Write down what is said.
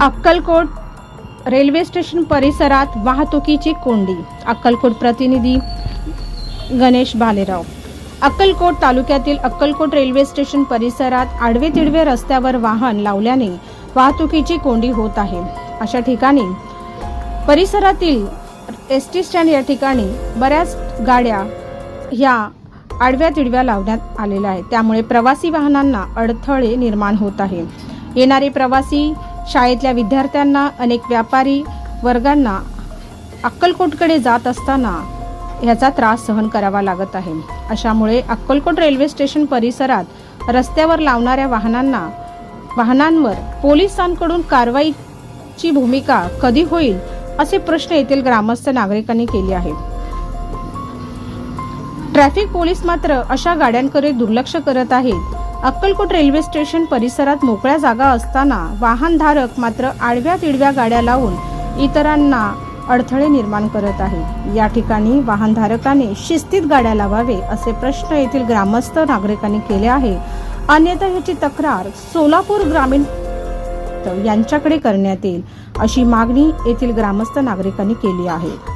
Akkalkot railway station परिसरात वाहतुकीची कोंडी. अक्कलकोट प्रतिनिधी गणेश भालेराव. अक्कलकोट तालुक्यातील अक्कलकोट रेल्वे स्टेशन परिसरात आडवे तिडवे रस्त्यावर वाहन लावल्याने वाहतुकीची कोंडी होत आहे. अशा ठिकाणी परिसरातील एस टी स्टँड या ठिकाणी बऱ्याच गाड्या ह्या आडव्या तिडव्या लावण्यात आलेल्या आहेत. त्यामुळे प्रवासी वाहनांना अडथळे निर्माण होत आहे. येणारे प्रवासी शाळेतल्या विद्यार्थ्यांना अनेक व्यापारी वर्गांना अक्कलकोटकडे जात असताना ह्याचा त्रास सहन करावा लागत आहे. अशामुळे अक्कलकोट रेल्वे स्टेशन परिसरात रस्त्यावर लावणाऱ्या वाहनांना वाहनांवर पोलिसांकडून कारवाईची भूमिका कधी होईल असे प्रश्न येथील ग्रामस्थ नागरिकांनी केले आहे ट्रॅफिक पोलीस मात्र अशा गाड्यांकडे दुर्लक्ष करत आहेत. अक्कलकोट रेल्वे स्टेशन परिसरात मोकळ्या जागा असताना वाहनधारक मात्र आडव्या तिडव्या गाड्या लावून इतरांना अडथळे निर्माण करत आहे. या ठिकाणी वाहनधारकाने शिस्तीत गाड्या लावावे असे प्रश्न येथील ग्रामस्थ नागरिकांनी केले आहे. अन्यथा ह्याची तक्रार सोलापूर ग्रामीण यांच्याकडे करण्यात येईल अशी मागणी येथील ग्रामस्थ नागरिकांनी केली आहे.